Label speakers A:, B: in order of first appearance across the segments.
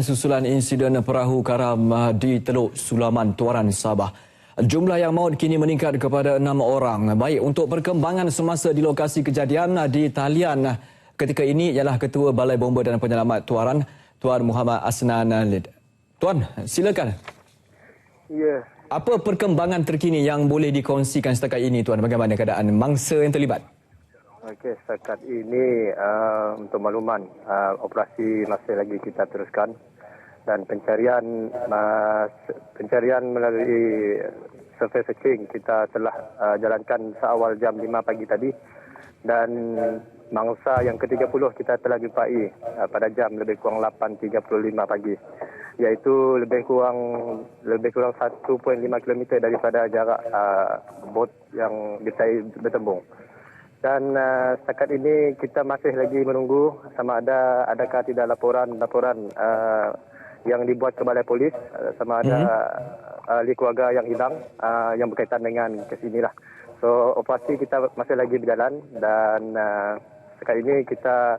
A: Susulan insiden perahu karam uh, di Teluk Sulaman, Tuaran, Sabah. Jumlah yang maut kini meningkat kepada enam orang. Baik, untuk perkembangan semasa di lokasi kejadian uh, di talian uh, ketika ini ialah Ketua Balai Bomba dan Penyelamat Tuaran, Tuan Muhammad Asnan Lid. Tuan, silakan.
B: Ya,
A: Apa perkembangan terkini yang boleh dikongsikan setakat ini, Tuan? Bagaimana keadaan mangsa yang terlibat?
B: okey setakat ini uh, untuk makluman uh, operasi masih lagi kita teruskan dan pencarian uh, pencarian melalui survey searching kita telah uh, jalankan seawal jam 5 pagi tadi dan mangsa yang ke-30 kita telah jumpai uh, pada jam lebih kurang 8.35 pagi iaitu lebih kurang lebih kurang 1.5 km daripada jarak uh, bot yang ditai bertembung. Dan uh, setakat ini kita masih lagi menunggu sama ada adakah tidak laporan-laporan uh, yang dibuat ke balai polis uh, sama ada mm-hmm. ahli keluarga yang hilang uh, yang berkaitan dengan kes inilah. So operasi kita masih lagi berjalan dan uh, setakat ini kita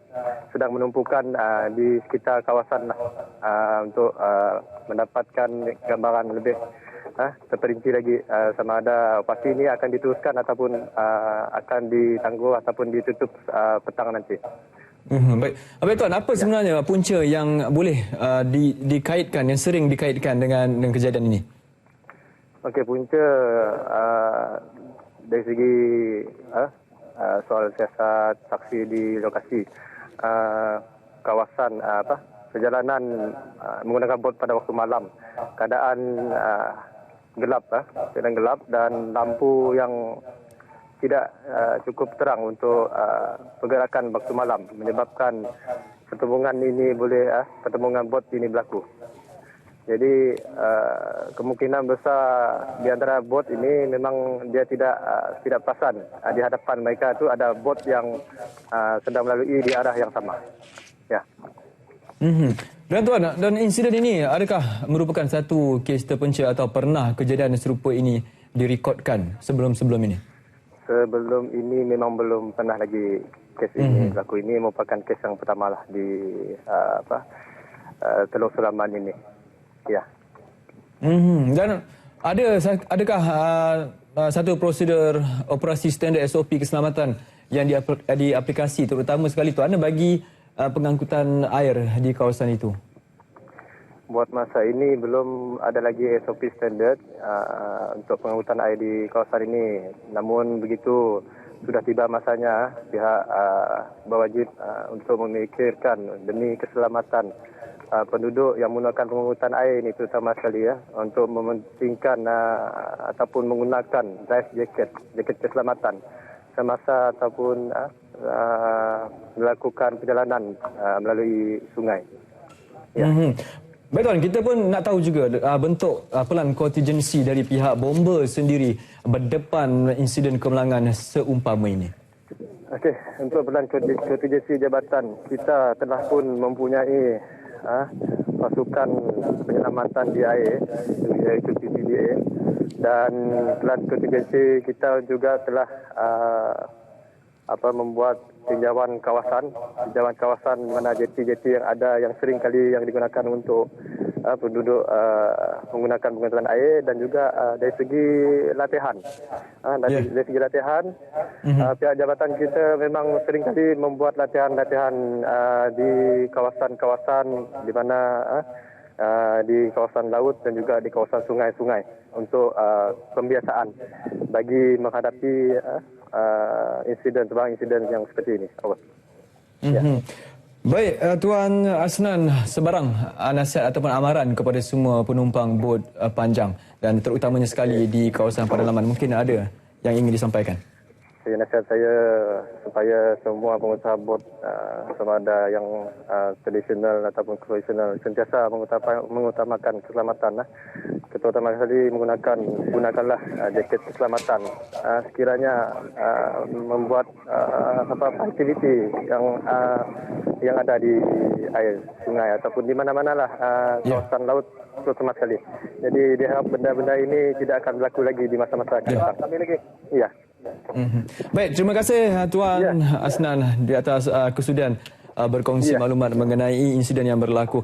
B: sedang menumpukan uh, di sekitar kawasan lah, uh, untuk uh, mendapatkan gambaran lebih uh, terperinci lagi uh, sama ada operasi ini akan diteruskan ataupun uh, akan ditangguh ataupun ditutup uh, petang nanti.
A: Hmm, baik. Baik Tuan, apa sebenarnya punca yang boleh uh, di, dikaitkan, yang sering dikaitkan dengan, dengan kejadian ini?
B: Okey, punca uh, dari segi uh, uh, soal siasat saksi di lokasi uh, kawasan uh, apa perjalanan uh, menggunakan bot pada waktu malam keadaan uh, gelap uh, keadaan gelap dan lampu yang tidak uh, cukup terang untuk uh, pergerakan waktu malam menyebabkan pertemuan ini boleh uh, pertemuan bot ini berlaku. Jadi uh, kemungkinan besar di antara bot ini memang dia tidak uh, tidak perasan uh, di hadapan mereka itu ada bot yang uh, sedang melalui di arah yang sama. Ya.
A: Hmm. Dan Tuan, dan insiden ini adakah merupakan satu kes terpencil atau pernah kejadian serupa ini direkodkan sebelum-sebelum ini?
B: Sebelum ini memang belum pernah lagi kes ini mm-hmm. berlaku. Ini merupakan kes yang pertama lah di uh, apa uh, Teluk Sulaman ini. Ya.
A: Hmm. Dan ada adakah uh, uh, satu prosedur operasi standard SOP keselamatan yang diaplikasi terutama sekali tu anda bagi uh, pengangkutan air di kawasan itu?
B: Buat masa ini belum ada lagi SOP standard uh, untuk pengangkutan air di kawasan ini. Namun begitu sudah tiba masanya pihak uh, berwajib uh, untuk memikirkan demi keselamatan uh, penduduk yang menggunakan pengangkutan air ini terutama sekali ya untuk mementingkan uh, ataupun menggunakan life jacket, jaket keselamatan semasa ataupun uh, uh, melakukan perjalanan uh, melalui sungai.
A: Ya. Mm-hmm. Baik tuan, kita pun nak tahu juga uh, bentuk uh, pelan kontingensi dari pihak bomba sendiri berdepan insiden kemalangan seumpama ini.
B: Okey, untuk pelan kontingensi jabatan, kita telah pun mempunyai uh, pasukan penyelamatan di air, iaitu PPDA dan pelan kontingensi kita juga telah uh, apa membuat tinjauan kawasan, tinjauan kawasan mana jeti-jeti yang ada yang sering kali yang digunakan untuk uh, penduduk uh, menggunakan penggunaan air dan juga uh, dari segi latihan. Uh, dari, yeah. dari segi latihan, mm-hmm. uh, pihak jabatan kita memang sering kali membuat latihan-latihan uh, di kawasan-kawasan di mana uh, uh, di kawasan laut dan juga di kawasan sungai-sungai untuk uh, pembiasaan bagi menghadapi uh, uh, insiden terbang insiden yang seperti ini. Over.
A: Mm-hmm. Ya. Baik, uh, Tuan Asnan, sebarang uh, nasihat ataupun amaran kepada semua penumpang bot uh, panjang dan terutamanya sekali di kawasan pedalaman mungkin ada yang ingin disampaikan.
B: Saya nasihat saya supaya semua pengusaha bot uh, sama ada yang uh, tradisional ataupun profesional sentiasa mengutamakan keselamatan. Uh terutama sekali menggunakan gunakanlah uh, jaket keselamatan uh, sekiranya uh, membuat uh, apa aktiviti yang uh, yang ada di air sungai ataupun di mana-mana lah uh, kawasan yeah. laut terutama sekali. Jadi diharap benda-benda ini tidak akan berlaku lagi di masa-masa akan ya. datang. Kami lagi. Iya.
A: Mm-hmm. Baik, terima kasih Tuan yeah. Asnan di atas uh, kesudian uh, berkongsi yeah. maklumat mengenai insiden yang berlaku.